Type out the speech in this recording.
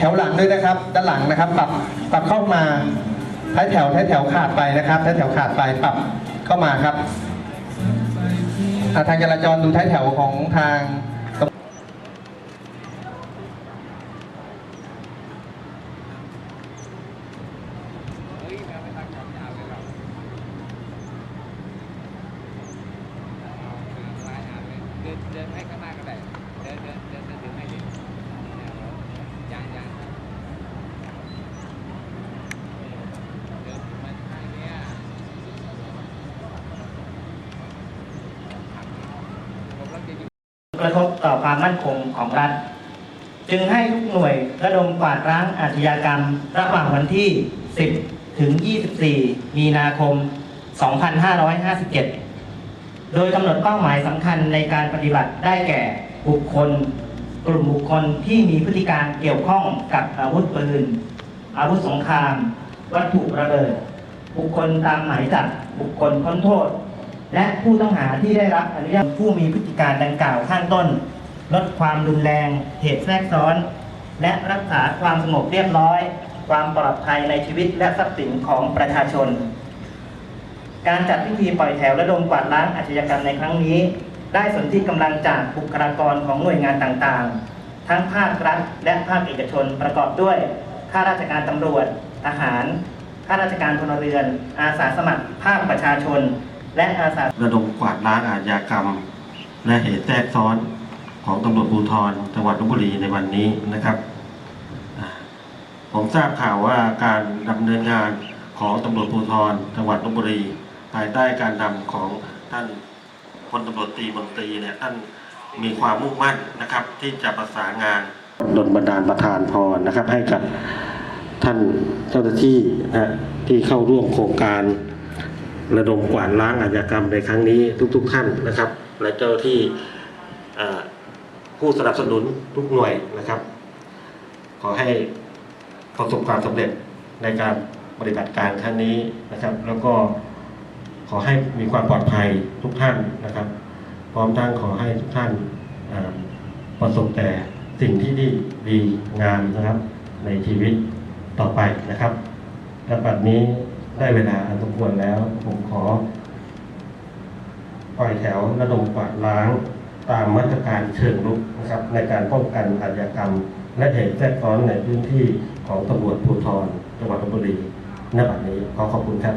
แถวหลังด้วยนะครับ ด้านหลังนะครับปรับปรับเข้ามาท้ายแถวท้ายแถวขาดไปนะครับท้ายแถวขาดไปปรับเข้ามาครับทางจราจรดูท้ายแถวของทางเดินเดินให้ข้างหน้าก็ได้เดินเดินเดินเดินให้ กจริงกระทบต่อความมั่นคงของรัฐ จึงให้ทุกหน่วยระดมกวาดล้างอาชญากรรม ระหว่างวันที่ 10 ถึง 24 มีนาคม 2557 โดยกำหนดเป้าหมายสำคัญในการปฏิบัติได้แก่บุคคล กลุ่มบุคคลที่มีพฤติการเกี่ยวข้องกับอาวุธปืน อาวุธสงคราม วัตถุระเบิด บุคคลตามหมายจับบุคคลพ้นโทษ และผู้ต้องหาที่ได้รับอนุญาตผู้มีพฤติการดังกล่าวข้างต้น ลดความรุนแรง เหตุแทรกซ้อน และรักษาความสงบเรียบร้อย ความปลอดภัยในชีวิตและทรัพย์สินของประชาชน การจัดพิธีปล่อยแถวและดมกวาดล้างอาชญากรรมในครั้งนี้ ได้สนที่กำลังจากบุคลากรของหน่วยงานต่างๆ ทั้งภาครัฐและภาคเอกชนประกอบด้วยข้าราชการตำรวจ ทหาร ข้าราชการพลเรือน อาสาสมัคร ภาคประชาชน และอาสาระดมกวาดล้างอาชญากรรม และเหตุแทรกซ้อนของตำรวจภูธรจังหวัดลบบุรีในวันนี้นะครับ ผมทราบข่าวว่าการดำเนินงานของตำรวจภูธรจังหวัดลบบุรี ภายใต้การนำของท่าน พลตำรวจตรีมนตรีเนี่ยท่านมีความมุ่งมั่นนะครับ ที่จะประสานงานดลบันดาลประทานพรนะครับ ให้กับท่านเจ้าหน้าที่นะฮะที่เข้าร่วมโครงการ ระดมกวาดล้างอาชญากรรมในครั้งนี้ทุกๆทท่านนะครับ และเจ้าที่ผู้สนับสนุนทุกหน่วยนะครับ ขอให้ประสบความสำเร็จในการปฏิบัติการครั้งนี้นะครับ แล้วก็ ขอให้มีความปลอดภัยทุกท่านนะครับ พร้อมทั้งขอให้ทุกท่านประสบแต่สิ่งที่ดีดีงามนะครับ ในชีวิตต่อไปนะครับและบัดนี้ได้เวลาอันสมควรแล้ว ผมขอปล่อยแถวระดมกวาดล้างตามมาตรการเชิงรุกนะครับ ในการป้องกันอาชญากรรม และเหตุแทรกซ้อนในพื้นที่ของตำรวจภูธรจังหวัดลบบุรีณบัดนี้ขอขอบคุณครับ